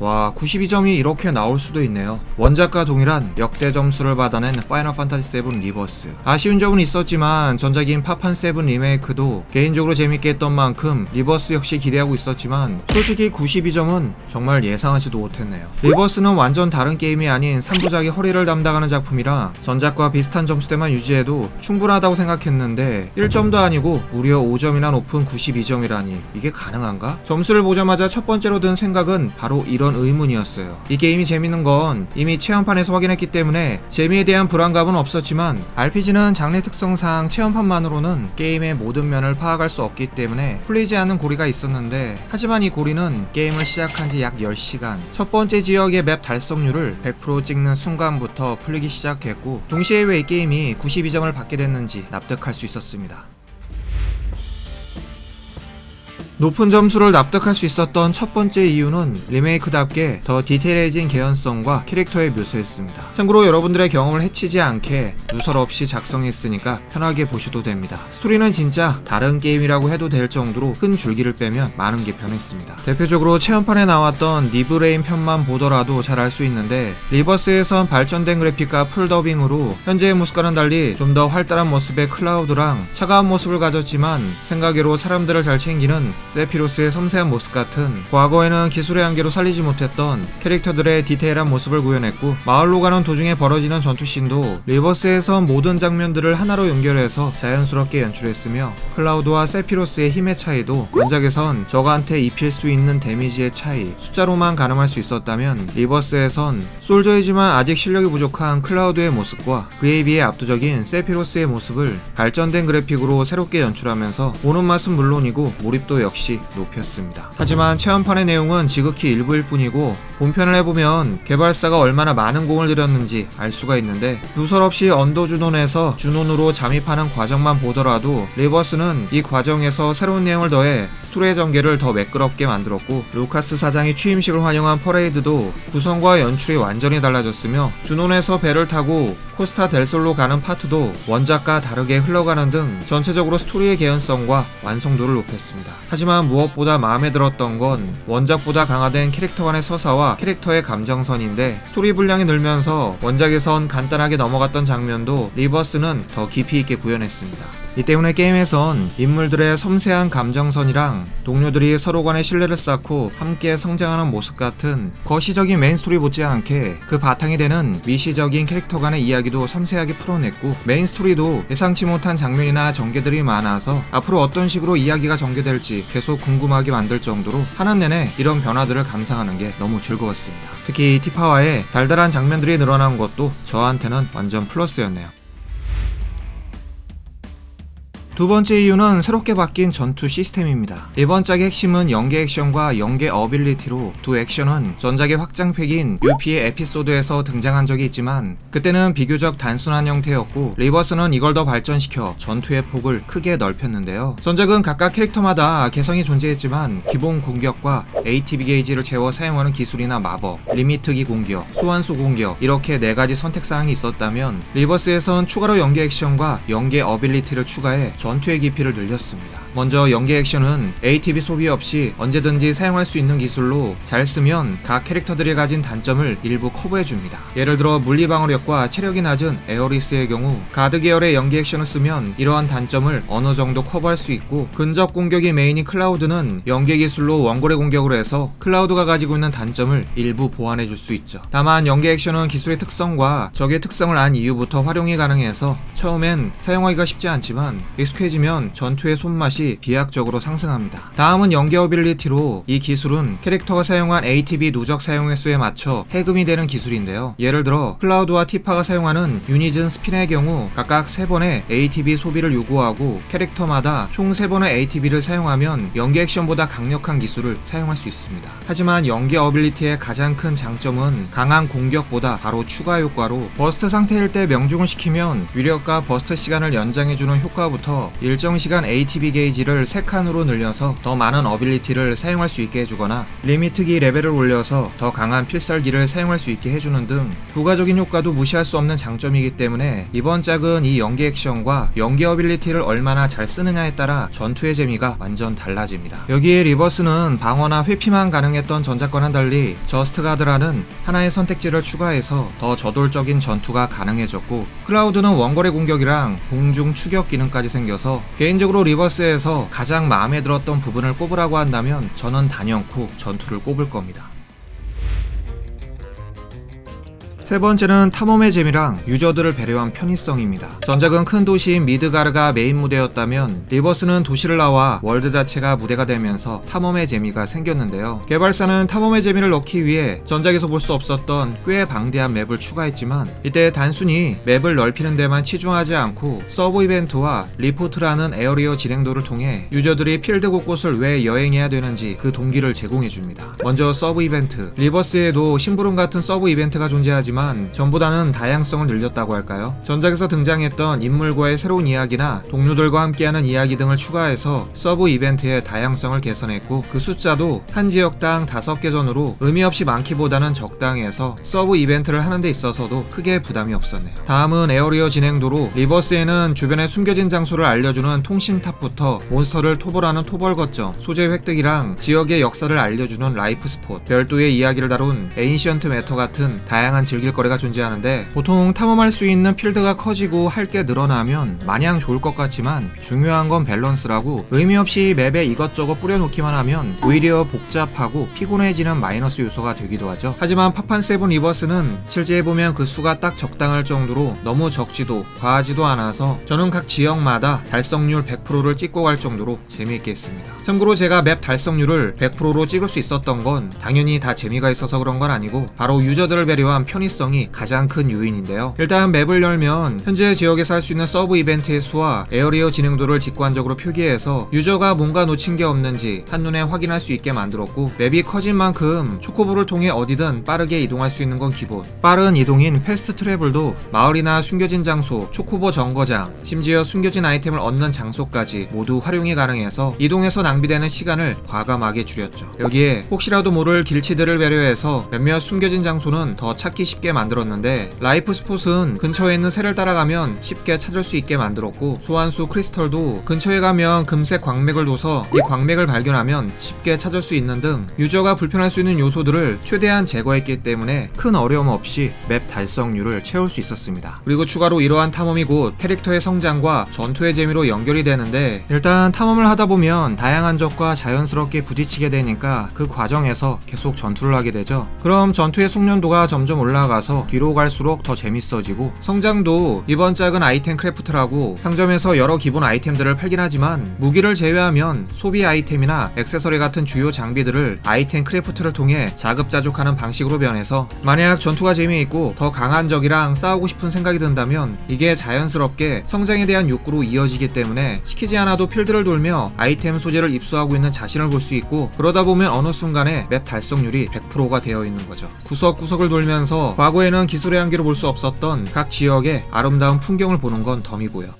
와 92점이 이렇게 나올 수도 있네요. 원작과 동일한 역대 점수를 받아낸 파이널 판타지 7 리버스. 아쉬운 점은 있었지만 전작인 파판 7 리메이크도 개인적으로 재밌게 했던 만큼 리버스 역시 기대하고 있었지만 솔직히 92점은 정말 예상하지도 못했네요. 리버스는 완전 다른 게임이 아닌 3부작의 허리를 담당하는 작품이라 전작과 비슷한 점수대만 유지해도 충분하다고 생각했는데 1점도 아니고 무려 5점이나 높은 92점이라니 이게 가능한가? 점수를 보자마자 첫 번째로 든 생각은 바로 이런 의문이었어요. 이 게임이 재밌는 건 이미 체험판에서 확인했기 때문에 재미에 대한 불안감은 없었지만 RPG는 장르 특성상 체험판만으로는 게임의 모든 면을 파악할 수 없기 때문에 풀리지 않는 고리가 있었는데 하지만 이 고리는 게임을 시작한 지 약 10시간 첫 번째 지역의 맵 달성률을 100% 찍는 순간부터 풀리기 시작했고 동시에 왜 이 게임이 92점을 받게 됐는지 납득할 수 있었습니다. 높은 점수를 납득할 수 있었던 첫 번째 이유는 리메이크답게 더 디테일해진 개연성과 캐릭터의 묘사였습니다. 참고로 여러분들의 경험을 해치지 않게 누설 없이 작성했으니까 편하게 보셔도 됩니다. 스토리는 진짜 다른 게임이라고 해도 될 정도로 큰 줄기를 빼면 많은 게 변했습니다. 대표적으로 체험판에 나왔던 리브레인 편만 보더라도 잘 알 수 있는데 리버스에선 발전된 그래픽과 풀더빙으로 현재의 모습과는 달리 좀 더 활달한 모습의 클라우드랑 차가운 모습을 가졌지만 생각외로 사람들을 잘 챙기는 세피로스의 섬세한 모습 같은 과거에는 기술의 한계로 살리지 못했던 캐릭터들의 디테일한 모습을 구현했고 마을로 가는 도중에 벌어지는 전투씬도 리버스에선 모든 장면들을 하나로 연결해서 자연스럽게 연출했으며 클라우드와 세피로스의 힘의 차이도 원작에선 적한테 입힐 수 있는 데미지의 차이 숫자로만 가늠할 수 있었다면 리버스에선 솔저이지만 아직 실력이 부족한 클라우드의 모습과 그에 비해 압도적인 세피로스의 모습을 발전된 그래픽으로 새롭게 연출하면서 보는 맛은 물론이고 몰입도 역시 높였습니다. 하지만 체험판의 내용은 지극히 일부일 뿐이고 본편을 해보면 개발사가 얼마나 많은 공을 들였는지 알 수가 있는데 누설 없이 언더 주논에서 주논으로 잠입하는 과정만 보더라도 리버스는 이 과정에서 새로운 내용을 더해 스토리의 전개를 더 매끄럽게 만들었고 루카스 사장이 취임식을 환영한 퍼레이드도 구성과 연출이 완전히 달라졌으며 주논에서 배를 타고 코스타 델솔로 가는 파트도 원작과 다르게 흘러가는 등 전체적으로 스토리의 개연성과 완성도를 높였습니다. 하지만 무엇보다 마음에 들었던 건 원작보다 강화된 캐릭터 간의 서사와 캐릭터의 감정선인데 스토리 분량이 늘면서 원작에선 간단하게 넘어갔던 장면도 리버스는 더 깊이 있게 구현했습니다. 이 때문에 게임에선 인물들의 섬세한 감정선이랑 동료들이 서로 간의 신뢰를 쌓고 함께 성장하는 모습 같은 거시적인 메인 스토리 못지않게 그 바탕이 되는 미시적인 캐릭터 간의 이야기도 섬세하게 풀어냈고 메인 스토리도 예상치 못한 장면이나 전개들이 많아서 앞으로 어떤 식으로 이야기가 전개될지 계속 궁금하게 만들 정도로 하는 내내 이런 변화들을 감상하는 게 너무 즐거웠습니다. 특히 티파와의 달달한 장면들이 늘어난 것도 저한테는 완전 플러스였네요. 두 번째 이유는 새롭게 바뀐 전투 시스템입니다. 이번 작의 핵심은 연계 액션과 연계 어빌리티로 두 액션은 전작의 확장팩인 UP의 에피소드에서 등장한 적이 있지만 그때는 비교적 단순한 형태였고 리버스는 이걸 더 발전시켜 전투의 폭을 크게 넓혔는데요. 전작은 각각 캐릭터마다 개성이 존재했지만 기본 공격과 ATB 게이지를 채워 사용하는 기술이나 마법, 리미트기 공격, 소환수 공격 이렇게 네 가지 선택 사항이 있었다면 리버스에선 추가로 연계 액션과 연계 어빌리티를 추가해 전 투의 깊이를 늘렸습니다. 먼저 연계 액션은 ATB 소비 없이 언제든지 사용할 수 있는 기술로 잘 쓰면 각 캐릭터들이 가진 단점을 일부 커버해줍니다. 예를 들어 물리방어력과 체력이 낮은 에어리스의 경우 가드 계열의 연계 액션을 쓰면 이러한 단점을 어느 정도 커버할 수 있고 근접 공격이 메인인 클라우드는 연계 기술로 원거리 공격을 해서 클라우드가 가지고 있는 단점을 일부 보완해줄 수 있죠. 다만 연계 액션은 기술의 특성과 적의 특성을 안 이후부터 활용이 가능해서 처음엔 사용하기가 쉽지 않지만 익숙해지면 전투의 손맛이 비약적으로 상승합니다. 다음은 연계 어빌리티로 이 기술은 캐릭터가 사용한 ATB 누적 사용 횟수에 맞춰 해금이 되는 기술인데요. 예를 들어 클라우드와 티파가 사용하는 유니즌 스핀의 경우 각각 3번의 ATB 소비를 요구하고 캐릭터마다 총 3번의 ATB를 사용하면 연계 액션보다 강력한 기술을 사용할 수 있습니다. 하지만 연계 어빌리티의 가장 큰 장점은 강한 공격보다 바로 추가 효과로 버스트 상태일 때 명중을 시키면 위력과 버스트 시간을 연장해주는 효과부터 일정 시간 ATB 게이 지 게이지를 3칸으로 늘려서 더 많은 어빌리티를 사용할 수 있게 해주거나 리미트기 레벨을 올려서 더 강한 필살기를 사용할 수 있게 해주는 등 부가적인 효과도 무시할 수 없는 장점이기 때문에 이번 짝은 이 연계 액션과 연계 어빌리티를 얼마나 잘 쓰느냐에 따라 전투의 재미가 완전 달라집니다. 여기에 리버스는 방어나 회피만 가능했던 전작과는 달리 저스트 가드라는 하나의 선택지를 추가해서 더 저돌적인 전투가 가능해졌고 클라우드는 원거리 공격이랑 공중 추격 기능까지 생겨서 개인적으로 리버스 에서 가장 마음에 들었던 부분을 꼽으라고 한다면 저는 단연코 전투를 꼽을 겁니다. 세 번째는 탐험의 재미랑 유저들을 배려한 편의성입니다. 전작은 큰 도시인 미드가르가 메인 무대였다면 리버스는 도시를 나와 월드 자체가 무대가 되면서 탐험의 재미가 생겼는데요. 개발사는 탐험의 재미를 넣기 위해 전작에서 볼 수 없었던 꽤 방대한 맵을 추가했지만 이때 단순히 맵을 넓히는 데만 치중하지 않고 서브 이벤트와 리포트라는 에어리어 진행도를 통해 유저들이 필드 곳곳을 왜 여행해야 되는지 그 동기를 제공해 줍니다. 먼저 서브 이벤트. 리버스에도 심부름 같은 서브 이벤트가 존재하지만 전보다는 다양성을 늘렸다고 할까요? 전작에서 등장했던 인물과의 새로운 이야기나 동료들과 함께하는 이야기 등을 추가해서 서브 이벤트의 다양성을 개선했고 그 숫자도 한 지역당 5개 전으로 의미 없이 많기보다는 적당해서 서브 이벤트를 하는 데 있어서도 크게 부담이 없었네요. 다음은 에어리어 진행도로 리버스에는 주변에 숨겨진 장소를 알려주는 통신탑부터 몬스터를 토벌하는 토벌 거점, 소재 획득이랑 지역의 역사를 알려주는 라이프 스폿, 별도의 이야기를 다룬 에인시언트 매터 같은 다양한 즐길 거리가 존재하는데 보통 탐험할 수 있는 필드가 커지고 할 게 늘어나면 마냥 좋을 것 같지만 중요한 건 밸런스라고 의미 없이 맵에 이것저것 뿌려놓기만 하면 오히려 복잡하고 피곤해지는 마이너스 요소가 되기도 하죠. 하지만 파판 세븐 리버스는 실제 해보면 그 수가 딱 적당할 정도로 너무 적지도 과하지도 않아서 저는 각 지역마다 달성률 100%를 찍고 갈 정도로 재미있게 했습니다. 참고로 제가 맵 달성률을 100%로 찍을 수 있었던 건 당연히 다 재미가 있어서 그런 건 아니고 바로 유저들을 배려한 편의성이 가장 큰 요인인데요. 일단 맵을 열면 현재 지역에서 할 수 있는 서브 이벤트의 수와 에어리어 진행도를 직관적으로 표기해서 유저가 뭔가 놓친 게 없는지 한눈에 확인할 수 있게 만들었고 맵이 커진 만큼 초코볼을 통해 어디든 빠르게 이동할 수 있는 건 기본. 빠른 이동인 패스트 트래블도 마을이나 숨겨진 장소, 초코보 정거장, 심지어 숨겨진 아이템을 얻는 장소까지 모두 활용이 가능해서 이동해서 낭 비되는 시간을 과감하게 줄였죠. 여기에 혹시라도 모를 길치들을 배려해서 몇몇 숨겨진 장소는 더 찾기 쉽게 만들었는데 라이프 스폿은 근처에 있는 새를 따라가면 쉽게 찾을 수 있게 만들었고 소환수 크리스털도 근처에 가면 금색 광맥을 둬서 이 광맥을 발견하면 쉽게 찾을 수 있는 등 유저가 불편할 수 있는 요소들을 최대한 제거했기 때문에 큰 어려움 없이 맵 달성률을 채울 수 있었습니다. 그리고 추가로 이러한 탐험이 곧 캐릭터의 성장과 전투의 재미로 연결이 되는데 일단 탐험을 하다 보면 다양한 적과 자연스럽게 부딪히게 되니까 그 과정에서 계속 전투를 하게 되죠. 그럼 전투의 숙련도가 점점 올라가서 뒤로 갈수록 더 재밌어지고 성장도 이번 짝은 아이템 크래프트라고 상점에서 여러 기본 아이템들을 팔긴 하지만 무기를 제외하면 소비 아이템이나 액세서리 같은 주요 장비들을 아이템 크래프트를 통해 자급자족하는 방식으로 변해서 만약 전투가 재미있고 더 강한 적이랑 싸우고 싶은 생각이 든다면 이게 자연스럽게 성장에 대한 욕구로 이어지기 때문에 시키지 않아도 필드를 돌며 아이템 소재를 입수하고 있는 자신을 볼 수 있고 그러다 보면 어느 순간에 맵 달성률이 100%가 되어 있는 거죠. 구석구석을 돌면서 과거에는 기술의 한계로 볼 수 없었던 각 지역의 아름다운 풍경을 보는 건 덤이고요.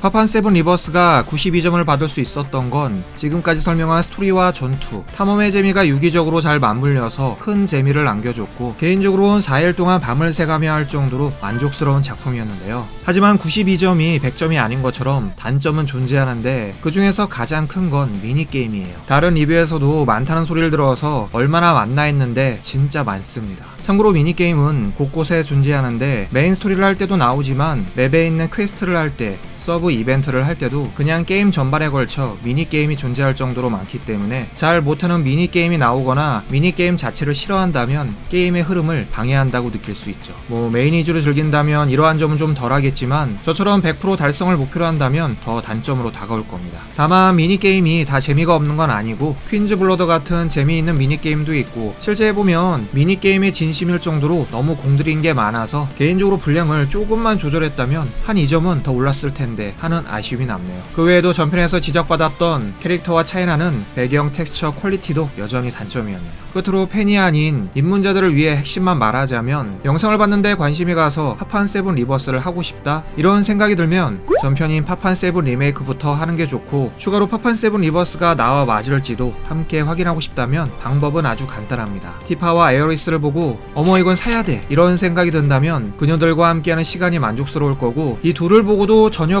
파판 세븐 리버스가 92점을 받을 수 있었던 건 지금까지 설명한 스토리와 전투, 탐험의 재미가 유기적으로 잘 맞물려서 큰 재미를 안겨줬고 개인적으로는 4일 동안 밤을 새가며 할 정도로 만족스러운 작품이었는데요. 하지만 92점이 100점이 아닌 것처럼 단점은 존재하는데 그 중에서 가장 큰 건 미니게임이에요. 다른 리뷰에서도 많다는 소리를 들어서 얼마나 많나 했는데 진짜 많습니다. 참고로 미니게임은 곳곳에 존재하는데 메인 스토리를 할 때도 나오지만 맵에 있는 퀘스트를 할때 서브 이벤트를 할 때도 그냥 게임 전반에 걸쳐 미니게임이 존재할 정도로 많기 때문에 잘 못하는 미니게임이 나오거나 미니게임 자체를 싫어한다면 게임의 흐름을 방해한다고 느낄 수 있죠. 뭐 메인 위주로 즐긴다면 이러한 점은 좀 덜하겠지만 저처럼 100% 달성을 목표로 한다면 더 단점으로 다가올 겁니다. 다만 미니게임이 다 재미가 없는 건 아니고 퀸즈 블러더 같은 재미있는 미니게임도 있고 실제 해보면 미니게임에 진심일 정도로 너무 공들인 게 많아서 개인적으로 분량을 조금만 조절했다면 한 2점은 더 올랐을 텐데 텐데 하는 아쉬움이 남네요. 그 외에도 전편에서 지적받았던 캐릭터와 차이나는 배경 텍스처 퀄리티도 여전히 단점이었네요. 끝으로 팬이 아닌 입문자들을 위해 핵심만 말하자면 영상을 봤는데 관심이 가서 파판 세븐 리버스를 하고 싶다 이런 생각이 들면 전편인 파판 세븐 리메이크부터 하는 게 좋고 추가로 파판 세븐 리버스가 나와 맞을지도 함께 확인하고 싶다면 방법은 아주 간단합니다. 티파와 에어리스를 보고 어머 이건 사야 돼 이런 생각이 든다면 그녀들과 함께하는 시간이 만족스러울 거고 이 둘을 보고도 전혀